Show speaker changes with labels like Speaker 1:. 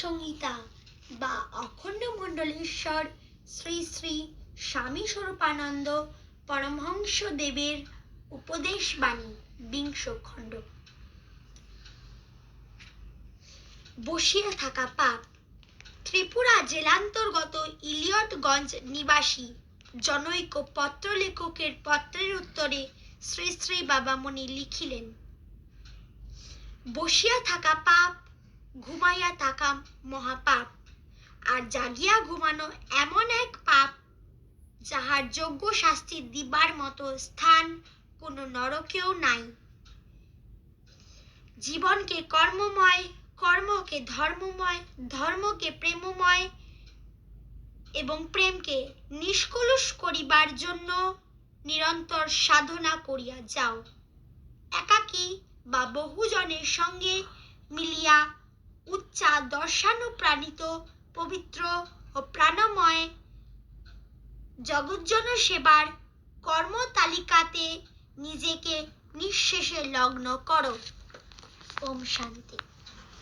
Speaker 1: সংহিতা বা অখণ্ড মণ্ডলেশ্বর শ্রী শ্রী স্বামী স্বরূপানন্দ পরমহংস দেবের উপদেশ বাণী বিংশ খণ্ড বসিয়া থাকা পাপ, ত্রিপুরা জেলান্তর্গত ইলিয়টগঞ্জ নিবাসী জনৈক পত্রলেখকের পত্রের উত্তরে শ্রী শ্রী বাবামণি লিখিলেন, বসিয়া থাকা পাপ ঘুমাইয়া থাকা মহাপাপ, আর জাগিয়া ঘুমানো এমন এক পাপ যাহার যোগ্য শাস্তি দিবার মতো স্থান কোনো নরকেও নাই। জীবনকে কর্মময়, কর্মকে ধর্মময়, ধর্মকে প্রেমময় এবং প্রেমকে নিষ্কলুষ করিবার জন্য নিরন্তর সাধনা করিয়া যাও। একাকী বা বহুজনের সঙ্গে মিলিয়া উচ্চা দর্শানুপ্রাণিত পবিত্র ও প্রাণময়। জগজ্জন সেবার কর্মতালিকাতে নিজেকে নিঃশেষে লগ্ন করো। ওম শান্তি।